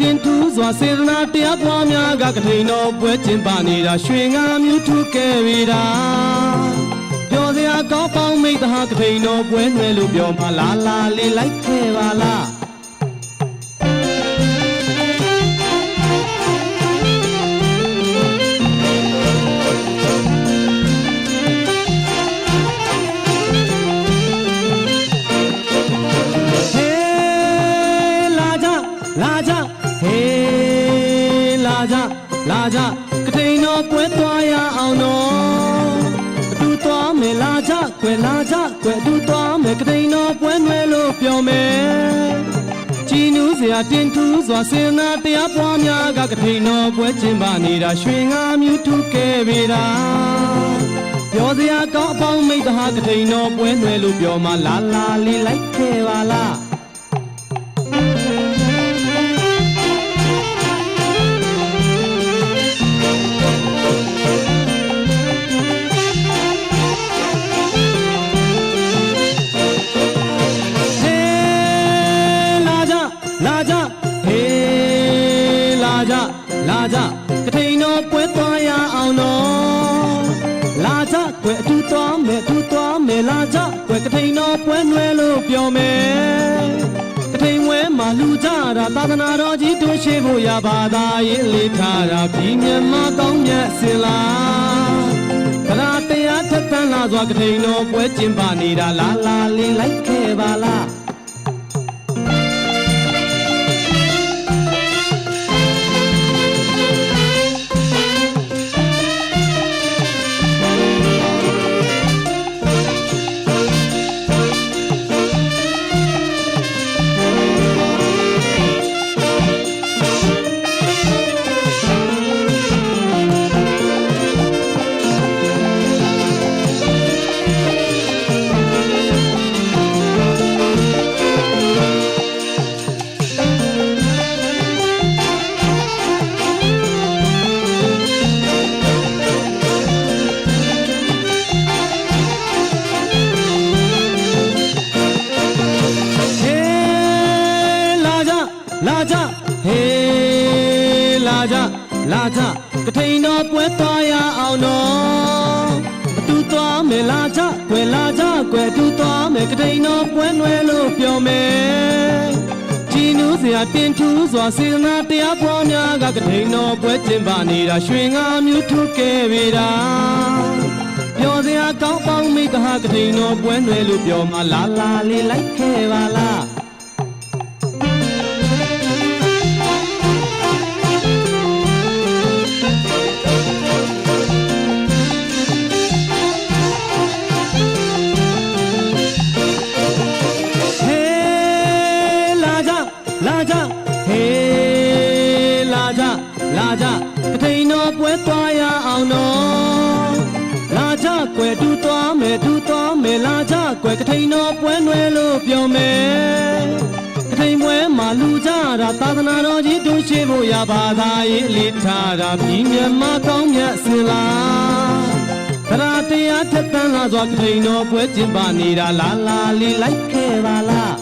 တင်ထူးစွာစေတနာတရားပွားများကကထိန်တော်ပွဲကျင်းပနေတာရွှေငါမြူထူခဲ့ပြီတာပြောစရာကောင်းပေါင်းမိတ္တဟာကထိန်တော်ပွဲငွယ်လို့ပြောမှလာလာလေးလိုက်ခဲ့ပါလား စွာစေနာတရားပွားများကကထိန်တော်ပွဲကျင်းပနေတာရွှေငါမြူထူခဲ့ပြီတာပြောစရာကောင်းအပေါင်းမိတ္တဟာကထိန်တော်ပွဲနွယ်လို့ပြောမှလာလာလေးလိုက်ခဲ့ပါလား သာသနာတော်ကြီးတို့ရှိဖို့ရပါသာရင်လေးထားတာပြီးမြတ်မကောင်းမြတ်စင်လားသရတရားထက်သန်လာစွာကထိန်တော်ပွဲကျင်းပနေတာလာလာလေးလိုက်ခဲ့ပါလား န်တော်ပွဲနွယ်လို့ပြောမယ်ကြည်နူးစရာတင်ထူးစွာစေတနာတရားပွားများကကထိန်တော်ပွဲကျင်းပနေတာရွှေငါမြူထူခဲ့ပြီတာပြောစရာကောင်းပေါင်းမိတ္တဟာကထိန်တော်ပွဲနွယ်လို့ပြောမှလာလာလေးလိုက်ခဲ့ပါလား ကြကွယ်တူသွားမယ်တူသွားမယ်လာကြကွယ်ကထိန်တော်ပွဲနွယ်လို့ပြောမယ်ကထိန်ပွဲမှာလူကြတာသာသနာတော်ကြီးတို့ရှိဖို့ရပါသာရေးအလေးထားတာပြီးမြတ်မကောင်းမြတ်စင်လားသရတရားထက်သန်လာစွာကထိန်တော်ပွဲကျင်းပနေတာလာလာလေးလိုက်ခဲ့ပါလား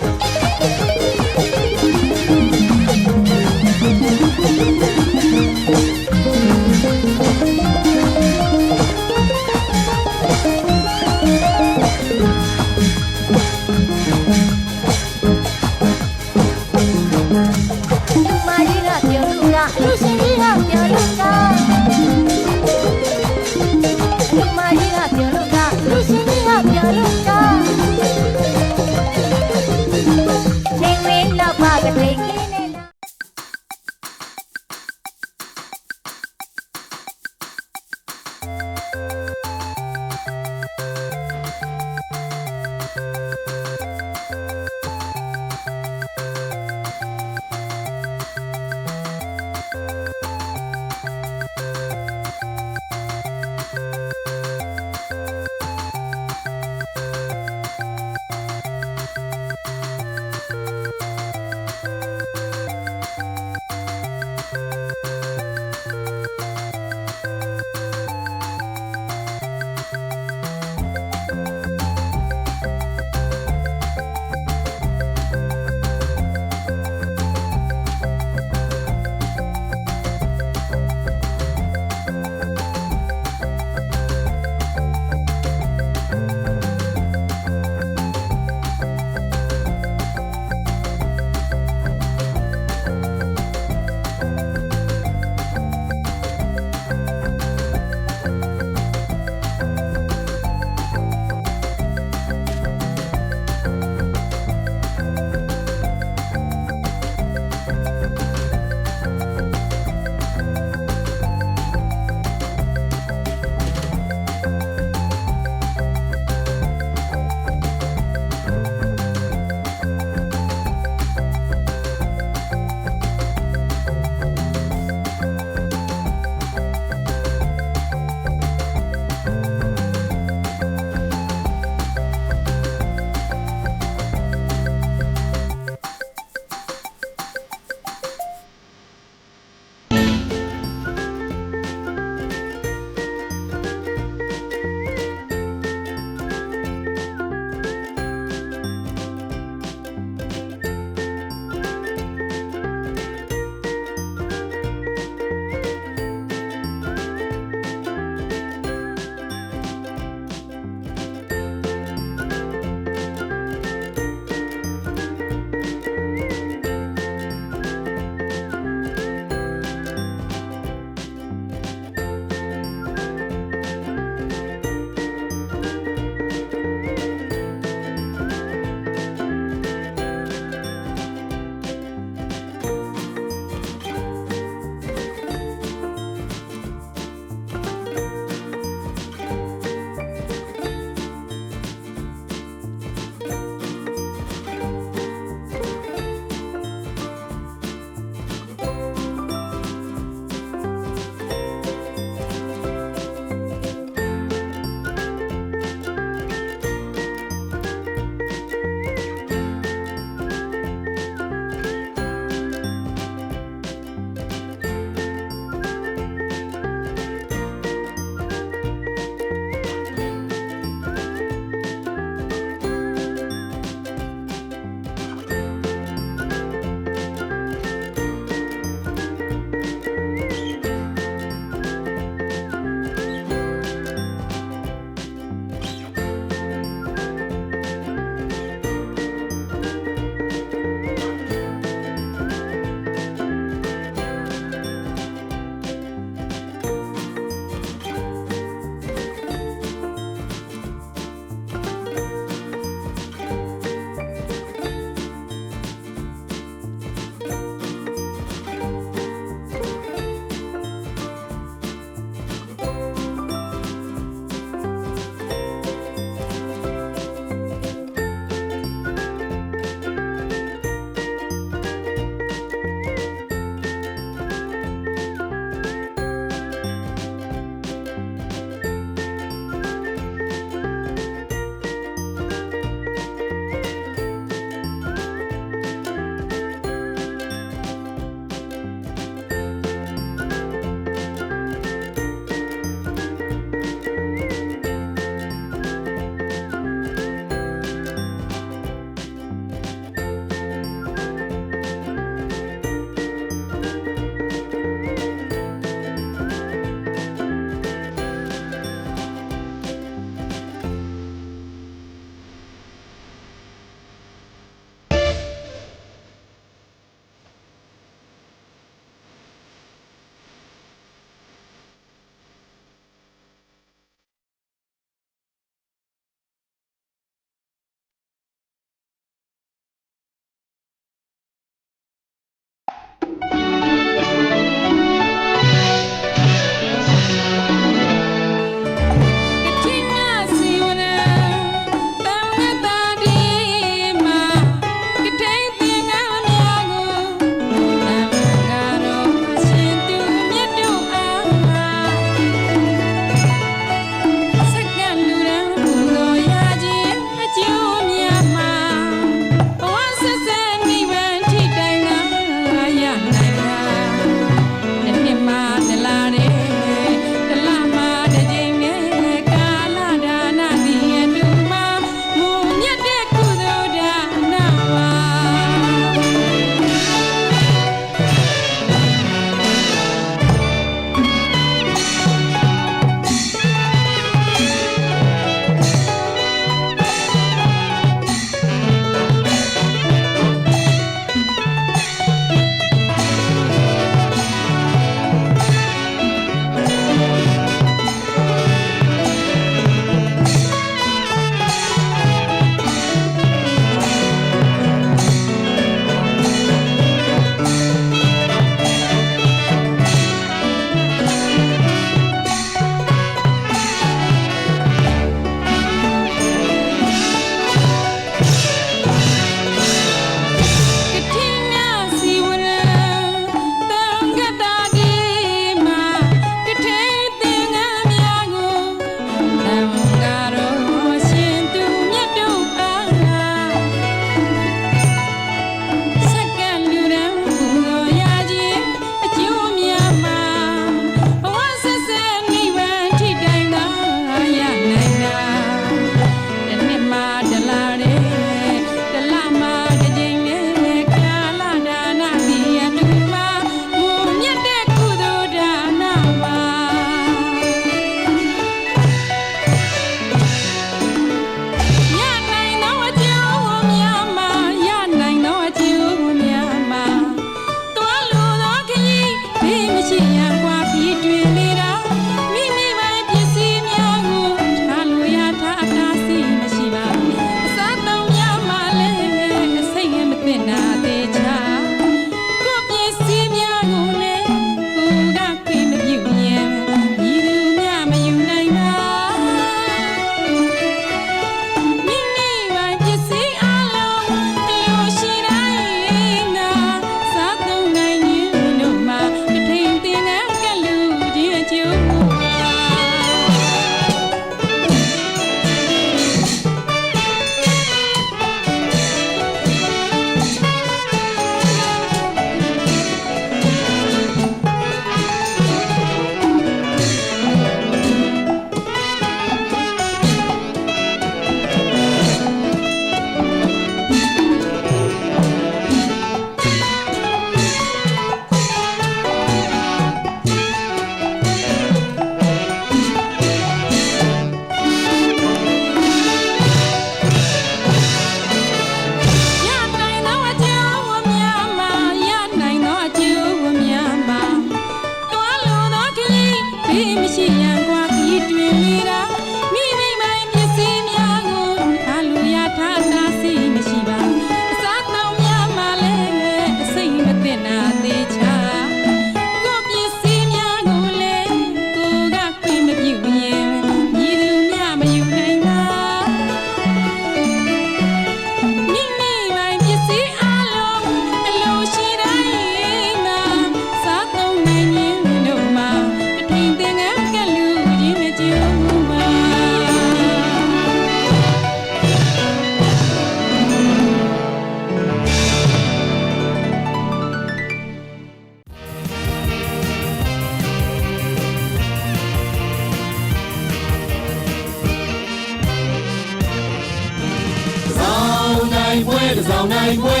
ဆောင်နိုင်ပွဲ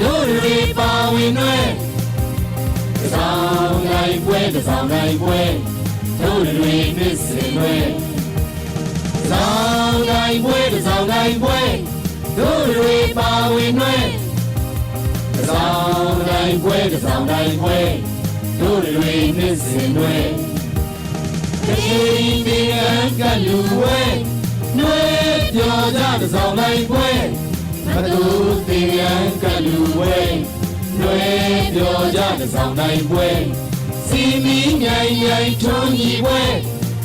တို့တွေပါဝင်တွဲတဆောင်နိုင်ပွဲတဆောင်နိုင်ပွဲတို့တွေနှစ်စင်တွဲတဆောင်နိုင်ပွဲတဆောင်နိုင်ပွဲတို့တွေပါဝင်တွဲတဆောင်နိုင်ပွဲတဆောင်နိုင်ပွဲတို့တွေနှစ်စင်တွဲခေဒီရန်ကလူဝဲနှွေးပြောကြတစောင်းနိုင်ပွဲ မတူဒီရန်ကလူဝဲနှွေးပြောကြတစောင်းနိုင်ပွဲစီမီမြိုင်မြိုင်ထွန်းကြီးပွဲ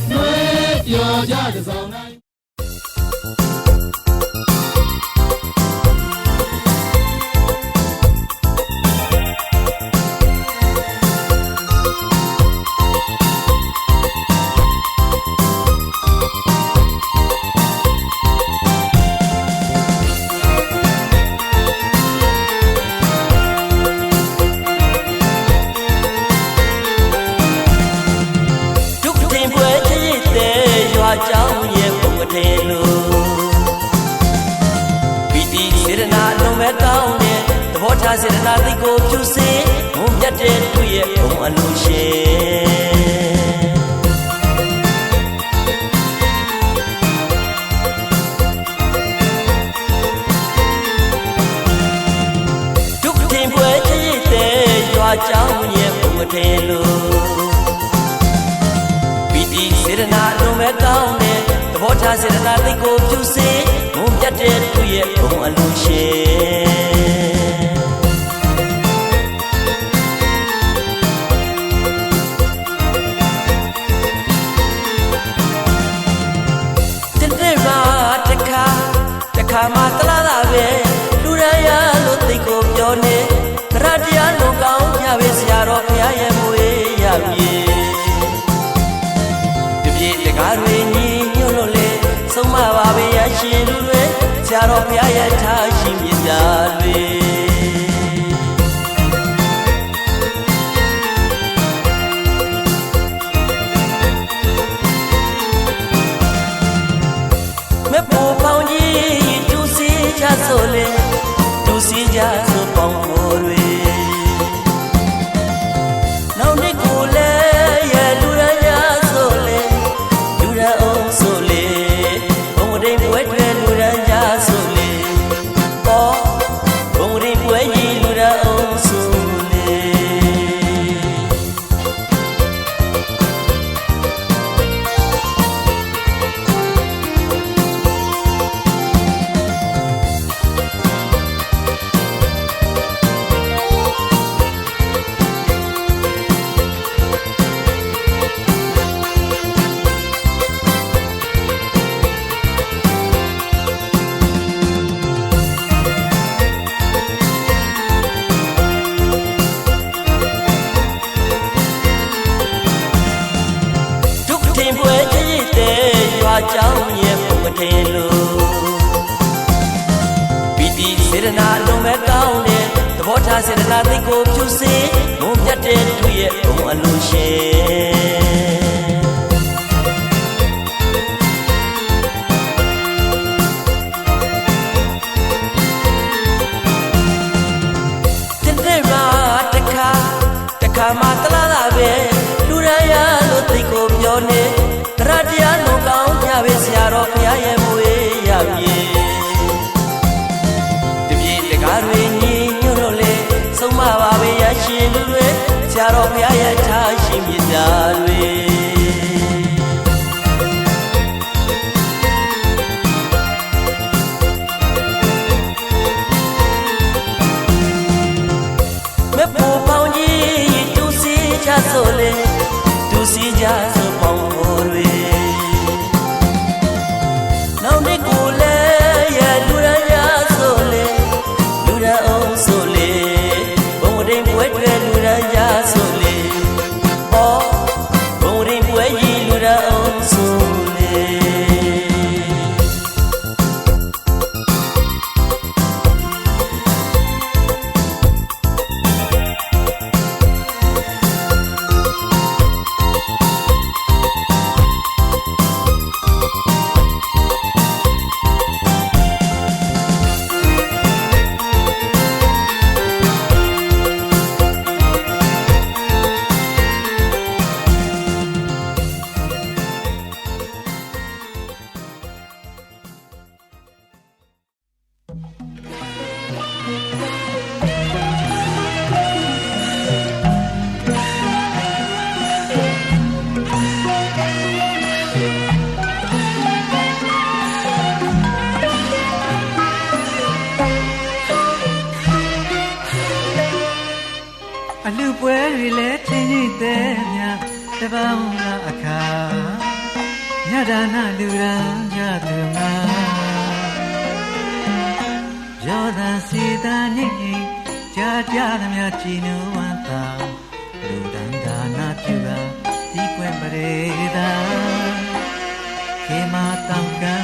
နှွေးပြောကြတစောင်းနိုင် เจ้าเนี่ยคงเทโลปิติเสรณะอลงแม้ต้องเนี่ยตบอทาเสรณะติโกผุเสมุญญัตเตตุเนี่ยคงอลุเช ရရှင်လူတွေဆရာတော်ဘုရားရဲ့ထားရှိမြတ်များ ခါမှတလားတာပဲလူရရလို့သိကို ဒါနလူရန်ကြသူငါရောသာစီတာညိညိကြာကြာသမျှကြည်နူဝမ်းသာလူဒန္ဒါနာပြုတာဒီပွင့်ပရေသာခေမာတောင်ကံ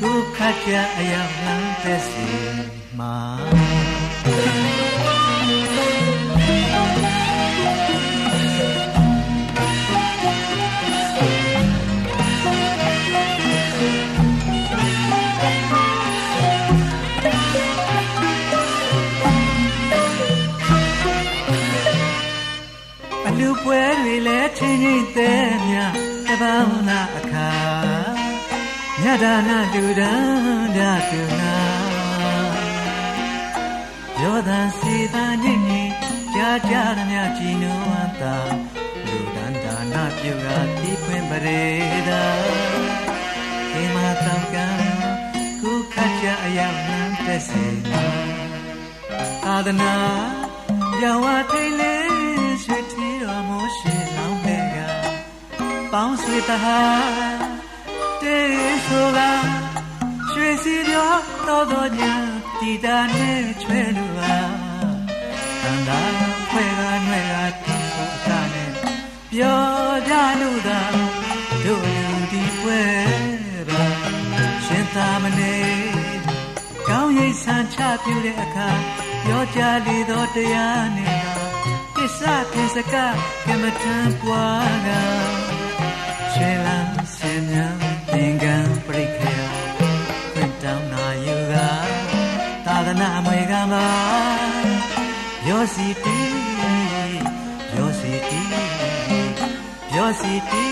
ကိုခတ်ကြအယံလန်းတဲ့စီ ချင်းချင်းတဲ့မြတပောင်းလာအခါညဒါနာလူဒန်းကြသူနာရောသာစီသာညင်ညင်ကြာကြာသမျှကြည်နူဝမ်းသာလူဒန်းဒါနာပြုရာတိခွင်ပရေသာခေမတောင်ကံကုခတ်ကြအယံနံတက်စေသာသနာရောင်ဝထိတ်လေးဆွေထီတော်မိုးရှိလောင်းတဲ့က ပေါင်းဆွေတဟာတေဆိုကရွှေစီပြောတော်တော်ညာတီတာနဲ့ချွဲလူပါကန္တာခွဲကနှဲကတီဆိုအတာနဲ့ပြောကြလို့သာတို့လူဒီပွဲပါရှင်သာမနေကောင်းရိပ်ဆန်ချပြူတဲ့အခါပြောကြလေသောတရားနဲ့ကစ္ဆပင်စကကမ္မထံပွားက နာအမွေကမှာရောစီတီရောစီတီရောစီတီ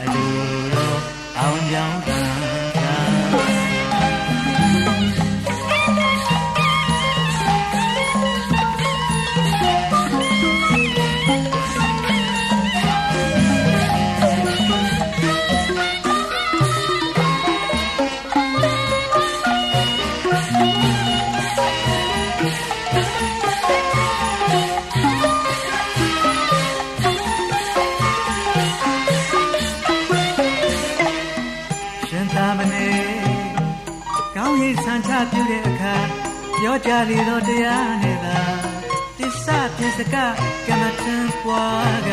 အလိုတော်အောင်ကြောင်း လေသောတရားနဲ့သာတစ္ဆပြစကကမ္မထံပွားက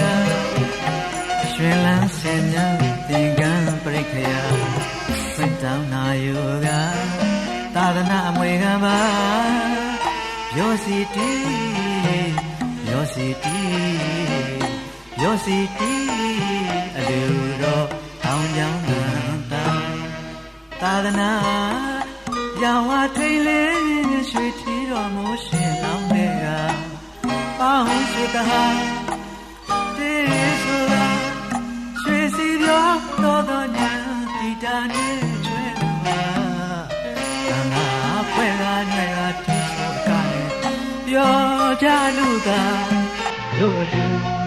ရွှင်လန်းစင်မြတ်သင်္ကန်းပရိခေယဖွင့်တောင်းနာယောကသာသနာအမွေကံပါရောစီတီရောစီတီရောစီတီအလူတော်တောင်းကြောင်းတန်သာသနာရောင်ဝထိန်လေး တဟာတေဆိုတာရွှေစီပြောတော်တော်ညာတီတာနဲ့ချွဲပါသံဃာဖွဲ့ကနွယ်ကတီဆိုကနဲ့ပြောကြလူသာတို့လူဒီပွဲ